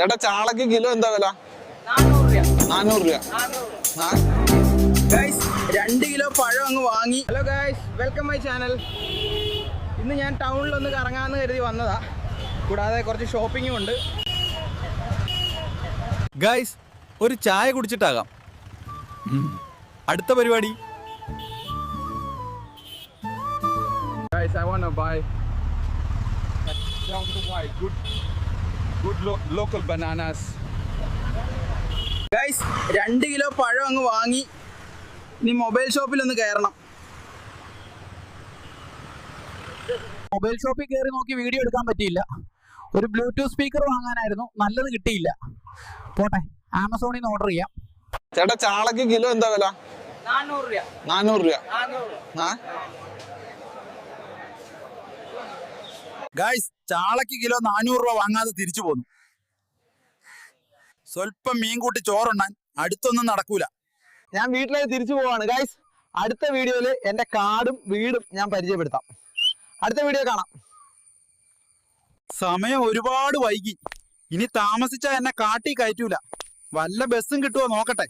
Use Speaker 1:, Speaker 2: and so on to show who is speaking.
Speaker 1: ചേട്ടാ ചാളക്ക് കിലോ എന്താ വില? നാനൂറ് രൂപ.
Speaker 2: രണ്ട് കിലോ പഴം അങ്ങ് വാങ്ങി. Hello guys welcome my channel ഇന്ന് ഞാൻ ടൗണിൽ ഒന്ന് കറങ്ങാമെന്ന് കരുതി വന്നതാ. കൂടാതെ കുറച്ച് ഷോപ്പിങ്ങും ഉണ്ട്.
Speaker 3: ഗൈസ് ഒരു ചായ കുടിച്ചിട്ടാകാം. അടുത്ത പരിപാടി.
Speaker 1: Guys, I wanna buy. down to buy good, good local bananas bananas.
Speaker 2: Guys രണ്ട് കിലോ പഴം അങ്ങ് വാങ്ങി. ഇനി മൊബൈൽ ഷോപ്പിൽ ഒന്ന് കയറണം
Speaker 4: മൊബൈൽ ഷോപ്പിൽ കയറി നോക്കി വീഡിയോ എടുക്കാൻ പറ്റിയില്ല. ഒരു ബ്ലൂടൂത്ത് സ്പീക്കർ വാങ്ങാനായിരുന്നു. നല്ലത് കിട്ടിയില്ല. പോട്ടെ ആമസോണിൽ നിന്ന് ഓർഡർ ചെയ്യാം.
Speaker 1: ചേട്ടാ ചാളക്ക് കിലോ എന്താ വില?
Speaker 2: നാനൂറ് രൂപ.
Speaker 1: നാനൂറ് രൂപ.
Speaker 3: ഗൈസ് ചാളക്ക് കിലോ നാനൂറ് രൂപ വാങ്ങാതെ തിരിച്ചു പോന്നു. സ്വല്പം മീൻ കൂട്ടി ചോറുണ്ണാൻ അടുത്തൊന്നും നടക്കൂല.
Speaker 2: ഞാൻ വീട്ടിലേക്ക് തിരിച്ചു പോവാണ്. ഗൈസ് അടുത്ത വീഡിയോയിൽ എന്റെ കാടും വീടും ഞാൻ പരിചയപ്പെടുത്താം. അടുത്ത വീഡിയോ കാണാം.
Speaker 3: സമയം ഒരുപാട് വൈകി. ഇനി താമസിച്ചാ എന്നെ കാട്ടി കയറ്റൂല. വല്ല ബസ്സും കിട്ടുമോ നോക്കട്ടെ.